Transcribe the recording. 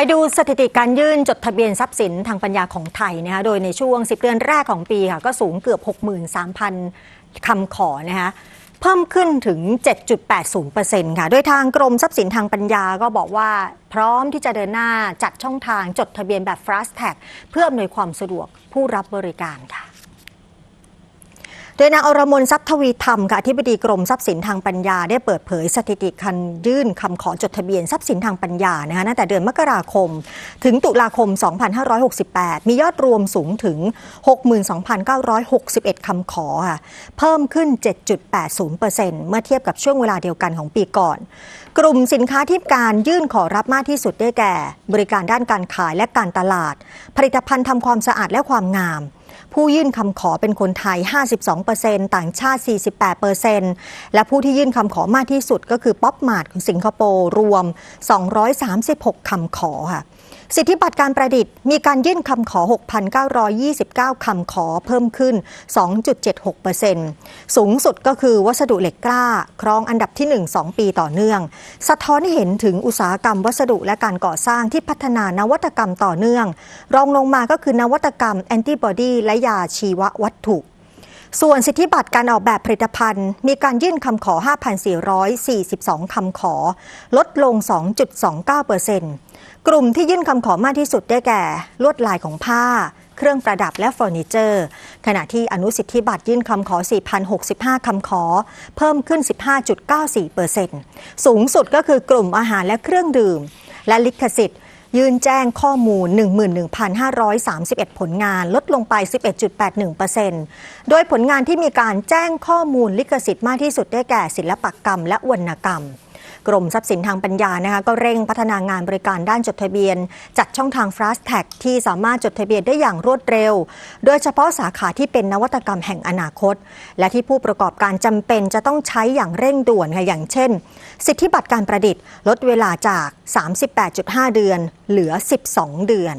ไปดูสถิติการยื่นจดทะเบียนทรัพย์สินทางปัญญาของไทยนะคะโดยในช่วง 10 เดือนแรกของปีค่ะก็สูงเกือบ 63,000 คำขอนะคะเพิ่มขึ้นถึง 7.80%ค่ะ โดยทางกรมทรัพย์สินทางปัญญาก็บอกว่า พร้อมที่จะเดินหน้าจัดช่องทางจดทะเบียนแบบ fast tag เพื่ออำนวยความสะดวกผู้รับบริการค่ะ ดยนางอรมนทรัพย์ทวีธรรมค่ะอธิบดีกรมทรัพย์สินทางปัญญาได้เปิดเผยสถิติคันยื่นคำขอจดทะเบียนทรัพย์สินทางปัญญานะคะตั้งแต่เดือนมกราคม ถึงตุลาคม 2568 มียอดรวมสูงถึง 62,961 คำขอค่ะเพิ่มขึ้น 7.80%เมื่อเทียบกับช่วงเวลาเดียวกันของปีก่อน กลุ่มสินค้าที่การยื่นขอรับมากที่สุดได้แก่ บริการด้านการขายและการตลาด ผลิตภัณฑ์ทำความสะอาดและความงาม ผู้ยื่นคำขอเป็นคนไทย 52%ต่างชาติ 48%และผู้ที่ยื่นคำขอมากที่สุดก็คือป๊อปมาดของสิงคโปร์รวม 236 คำขอค่ะ สิทธิบัตรการประดิษฐ์มีการยื่นคำขอ 6,929 คำขอเพิ่มขึ้น 2.76%สูงสุดก็คือวัสดุเหล็กกล้า ครองอันดับที่ 1 2 ปีต่อเนื่อง สะท้อนให้เห็นถึงอุตสาหกรรมวัสดุและการก่อสร้างที่พัฒนานวัตกรรมต่อเนื่อง รองลงมาก็คือนวัตกรรมแอนติบอดีและยาชีววัตถุ ส่วนสิทธิบัตรการออกแบบผลิตภัณฑ์ มีการยื่นคำขอ 5,442 คำขอ ลดลง 2.29%กลุ่มที่ยื่นคำขอมากที่สุดได้แก่ ลวดลายของผ้า เครื่องประดับและเฟอร์นิเจอร์ ขณะที่อนุสิทธิบัตรยื่นคำขอ 4,065 คำขอ เพิ่มขึ้น 15.94%สูงสุดก็คือกลุ่มอาหารและเครื่องดื่ม และลิขสิทธิ์ ยื่นแจ้งข้อมูล 11,531 ผลงานลดลงไป 11.81%โดยผลงานที่มีการแจ้งข้อมูลลิขสิทธิ์มากที่สุดได้แก่ศิลปกรรมและวรรณกรรม กรมทรัพย์สินทางปัญญานะคะก็เร่งพัฒนางานบริการด้านจดทะเบียน จัดช่องทาง Fast Tag ที่สามารถจดทะเบียนได้อย่างรวดเร็ว โดยเฉพาะสาขาที่เป็นนวัตกรรมแห่งอนาคต และที่ผู้ประกอบการจำเป็นจะต้องใช้อย่างเร่งด่วนค่ะอย่างเช่น สิทธิบัตรการประดิษฐ์ ลดเวลาจาก 38.5 เดือน เหลือ 12 เดือน